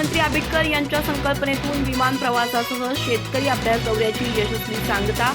मंत्री आबिटकर यांच्या संकल्पनेतून विमान प्रवासासह शेतकरी अभ्यास दौऱ्याची यशस्वी सांगता.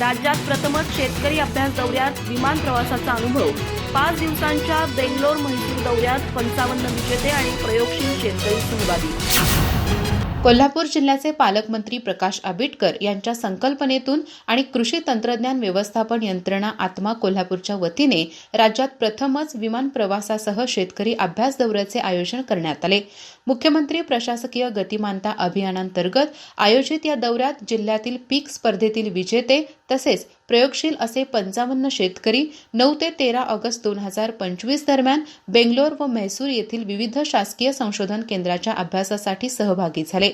राज्यात प्रथमच शेतकरी अभ्यास दौऱ्यात विमान प्रवासाचा अनुभव. पाच दिवसांच्या बेंगलोर म्हैसूर दौऱ्यात पंचावन्न विजेते आणि प्रयोगशील शेतकरी सहभागी. कोल्हापूर जिल्ह्याचे पालकमंत्री प्रकाश आबिटकर यांच्या संकल्पनेतून आणि कृषी तंत्रज्ञान व्यवस्थापन यंत्रणा आत्मा कोल्हापूरच्या वतीने राज्यात प्रथमच विमान प्रवासासह शेतकरी अभ्यास दौऱ्याचे आयोजन करण्यात आले. मुख्यमंत्री प्रशासकीय गतिमानता अभियानांतर्गत आयोजित या दौऱ्यात जिल्ह्यातील पीक स्पर्धेतील विजेते तसेच प्रयोगशील असे पंचावन्न शेतकरी नऊ ते तेरा ऑगस्ट दोन हजार पंचवीस दरम्यान बेंगलोर व म्हैसूर येथील विविध शासकीय संशोधन केंद्राच्या अभ्यासासाठी सहभागी झाले.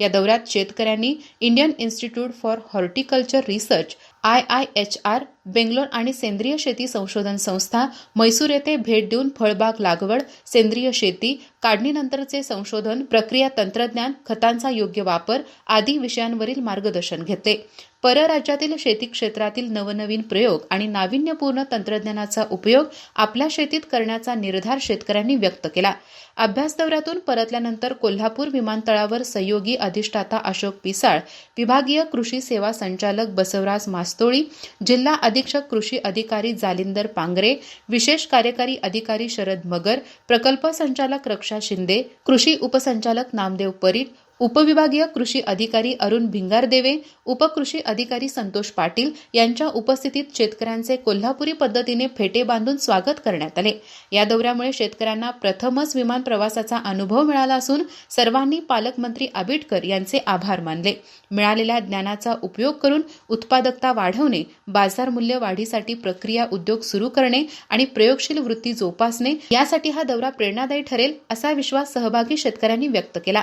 या दौऱ्यात शेतकऱ्यांनी Indian Institute for Horticulture Research I I H R Bangalore आणि सेंद्रिय शेती संशोधन संस्था म्हैसूर येथे भेट देऊन फळबाग लागवड सेंद्रिय शेती काढणीनंतरचे संशोधन प्रक्रिया तंत्रज्ञान खतांचा योग्य वापर आदी विषयांवरील मार्गदर्शन घेतले. परराज्यातील शेती क्षेत्रातील नवनवीन प्रयोग आणि नाविन्यपूर्ण तंत्रज्ञानाचा उपयोग आपल्या शेतीत करण्याचा निर्धार शेतकऱ्यांनी व्यक्त केला. अभ्यास दौऱ्यातून परतल्यानंतर कोल्हापूर विमानतळावर सहयोगी अधिष्ठाता अशोक पिसाळ विभागीय कृषी सेवा संचालक बसवराज मास्तोळी जिल्हा अधीक्षक कृषी अधिकारी जालिंदर पांगरे विशेष कार्यकारी अधिकारी शरद मगर प्रकल्प संचालक रक्षा शिंदे कृषी उपसंचालक नामदेव परीट उपविभागीय कृषी अधिकारी अरुण भिंगारदेवे उपकृषी अधिकारी संतोष पाटील यांच्या उपस्थितीत शेतकऱ्यांचे कोल्हापुरी पद्धतीने फेटे बांधून स्वागत करण्यात आले. या दौऱ्यामुळे शेतकऱ्यांना प्रथमच विमान प्रवासाचा अनुभव मिळाला असून सर्वांनी पालकमंत्री आबिटकर यांचे आभार मानले. मिळालेल्या ज्ञानाचा उपयोग करून उत्पादकता वाढवणे बाजार मूल्य वाढीसाठी प्रक्रिया उद्योग सुरू करणे आणि प्रयोगशील वृत्ती जोपासणे यासाठी हा दौरा प्रेरणादायी ठरेल असा विश्वास सहभागी शेतकऱ्यांनी व्यक्त केला.